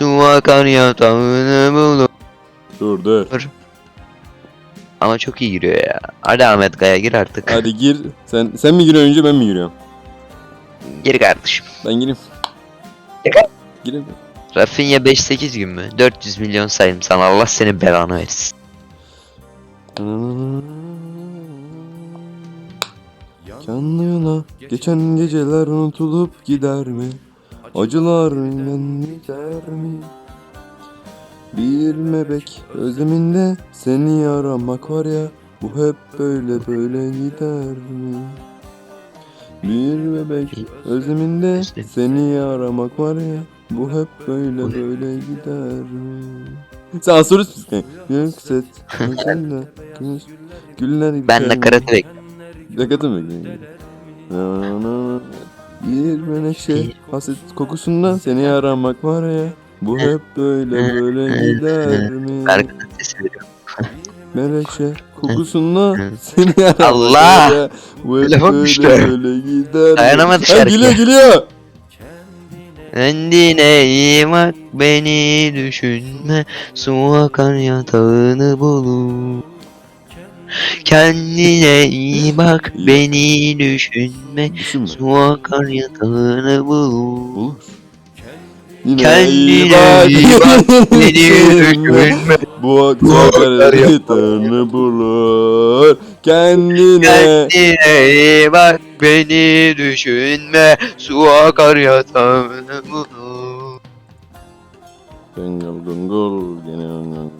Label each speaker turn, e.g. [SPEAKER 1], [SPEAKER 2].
[SPEAKER 1] Su akar yatağını bulur.
[SPEAKER 2] Dur dur.
[SPEAKER 1] Ama çok iyi giriyor ya. Hadi Ahmet Kaya gir artık.
[SPEAKER 2] Hadi gir. Sen sen mi giriyorsun önce ben mi giriyorum?
[SPEAKER 1] Gir kardeşim.
[SPEAKER 2] Ben gireyim.
[SPEAKER 1] Gir.
[SPEAKER 2] Gireyim.
[SPEAKER 1] Rafinha 5-8 gün mü? 400 milyon sayayım sana. Allah senin belanı versin.
[SPEAKER 2] Canlı yola geçen geceler unutulup gider mi? Acılar benden biter mi? Bir mebek özleminde seni aramak var ya Bu hep böyle böyle gider mi? Bir bebek özleminde seni aramak var ya Bu hep böyle böyle gider mi? Sen astrolist misin? Yükselt Güller
[SPEAKER 1] Ben de karate bek.
[SPEAKER 2] Yakatı mı? Na. Bir menekşe haset kokusundan seni aramak var ya Bu hep böyle böyle gider mi?
[SPEAKER 1] Arkadan sesi.
[SPEAKER 2] Menekşe kokusundan seni aramak
[SPEAKER 1] Allah!
[SPEAKER 2] var ya Bu hep
[SPEAKER 1] Telefon
[SPEAKER 2] böyle
[SPEAKER 1] düştü.
[SPEAKER 2] böyle gider mi?
[SPEAKER 1] Dayanamadı
[SPEAKER 2] Ha,
[SPEAKER 1] şarkıya.
[SPEAKER 2] Gülüyor gülüyor
[SPEAKER 1] Kendine iyi bak beni düşünme Su akar yatağını bulur Kendine iyi bak beni düşünme
[SPEAKER 2] Düşünme
[SPEAKER 1] Su akar yatağını
[SPEAKER 2] Bulur Yine
[SPEAKER 1] Kendine
[SPEAKER 2] iyi bak,
[SPEAKER 1] iyi bak beni düşünme
[SPEAKER 2] Bu akşamlar yatağını bulur Kendine
[SPEAKER 1] Kendine iyi bak beni düşünme Su akar yatağını bulur
[SPEAKER 2] Gıngıl gıngıl gene gıngıl